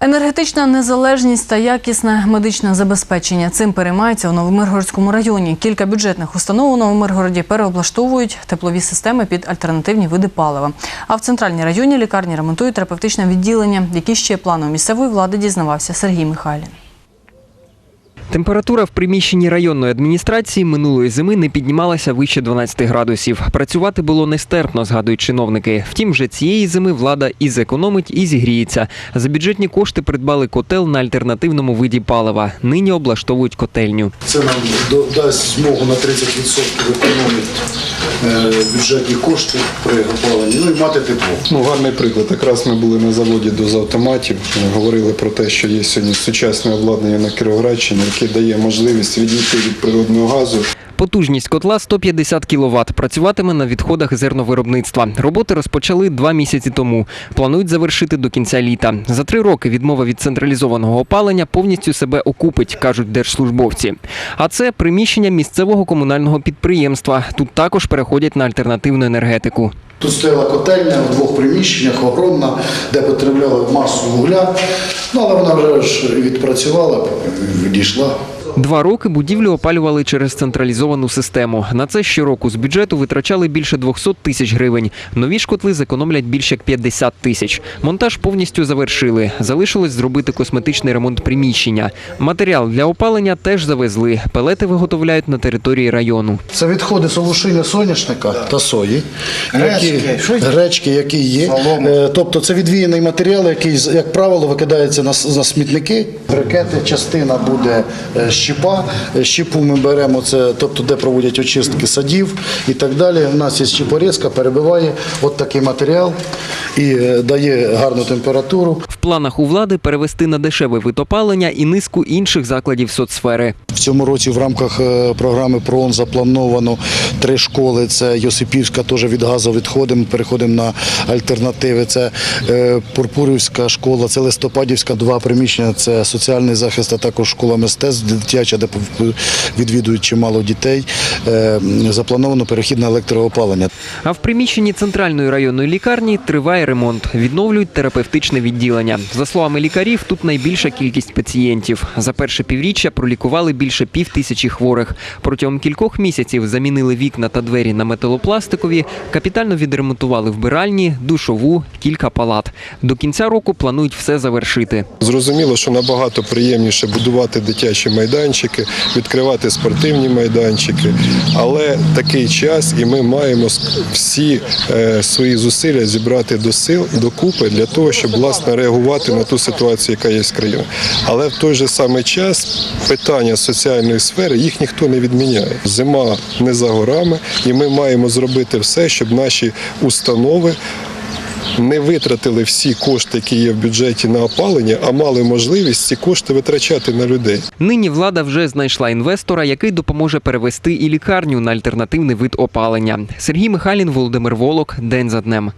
Енергетична незалежність та якісне медичне забезпечення. Цим переймається у Новомиргородському районі. Кілька бюджетних установ у Новомиргороді переоблаштовують теплові системи під альтернативні види палива. А в центральній районі лікарні ремонтують терапевтичне відділення. Які ще плани у місцевої влади дізнавався Сергій Михайлін. Температура в приміщенні районної адміністрації минулої зими не піднімалася вище 12 градусів. Працювати було нестерпно, згадують чиновники. Втім, вже цієї зими влада і зекономить, і зігріється. За бюджетні кошти придбали котел на альтернативному виді палива. Нині облаштовують котельню. Це нам дасть змогу на 30% економити е, бюджетні кошти при опаленні, ну і мати тепло. Ну, гарний приклад. Якраз ми були на заводі дозавтоматів. Говорили про те, що є сьогодні сучасне обладнання на Кіровоградщині, яке дає можливість відійти від природного газу. Потужність котла 150 кВт. Працюватиме на відходах зерновиробництва. Роботи розпочали два місяці тому. Планують завершити до кінця літа. За три роки відмова від централізованого опалення повністю себе окупить, кажуть держслужбовці. А це приміщення місцевого комунального підприємства. Тут також переходять на альтернативну енергетику. Тут стояла котельня в двох приміщеннях, огромна, де потребляли масу вугля. Ну, але вона вже ж відпрацювала, відійшла. Два роки будівлю опалювали через централізовану систему. На це щороку з бюджету витрачали більше 200 тисяч гривень. Нові ж котли зекономлять більше як 50 тисяч. Монтаж повністю завершили. Залишилось зробити косметичний ремонт приміщення. Матеріал для опалення теж завезли. Пелети виготовляють на території району. Це відходи солошини соняшника та сої, які, гречки, які є. Е, Тобто це відвіяний матеріал, який, як правило, викидається на, на смітники. Брикети, частина буде е, щепа. Щіпу ми беремо, це, тобто, де проводять очистки садів і так далі. У нас є щіпорізка, перебиває от такий матеріал і е, дає гарну температуру. В планах у влади перевести на дешеве вид опалення і низку інших закладів соцсфери. В цьому році в рамках е, програми ПРООН заплановано три школи. Це Йосипівська, теж від газу відходимо, переходимо на альтернативи. Це е, Пурпурівська школа, це Листопадівська, два приміщення, це соціальний захист, а також школа мистецтв дитяча, де відвідують чимало дітей. Заплановано перехід на електроопалення. А в приміщенні центральної районної лікарні триває ремонт. Відновлюють терапевтичне відділення. За словами лікарів, тут найбільша кількість пацієнтів. За перше півріччя пролікували більше пів тисячі хворих. Протягом кількох місяців замінили вікна та двері на металопластикові, капітально відремонтували вбиральні, душову, кілька палат. До кінця року планують все завершити. Зрозуміло, що набагато приємніше будувати дитячі майданчики, відкривати спортивні майданчики. Але такий час, і ми маємо всі е, свої зусилля зібрати до сил докупи для того, щоб власне реагувати на ту ситуацію, яка є в країні. Але в той же самий час питання соціальної сфери їх ніхто не відміняє. Зима не за горами, і ми маємо зробити все, щоб наші установи не витратили всі кошти, які є в бюджеті на опалення, а мали можливість ці кошти витрачати на людей. Нині влада вже знайшла інвестора, який допоможе перевести і лікарню на альтернативний вид опалення. Сергій Михайлін, Володимир Волок, день за днем.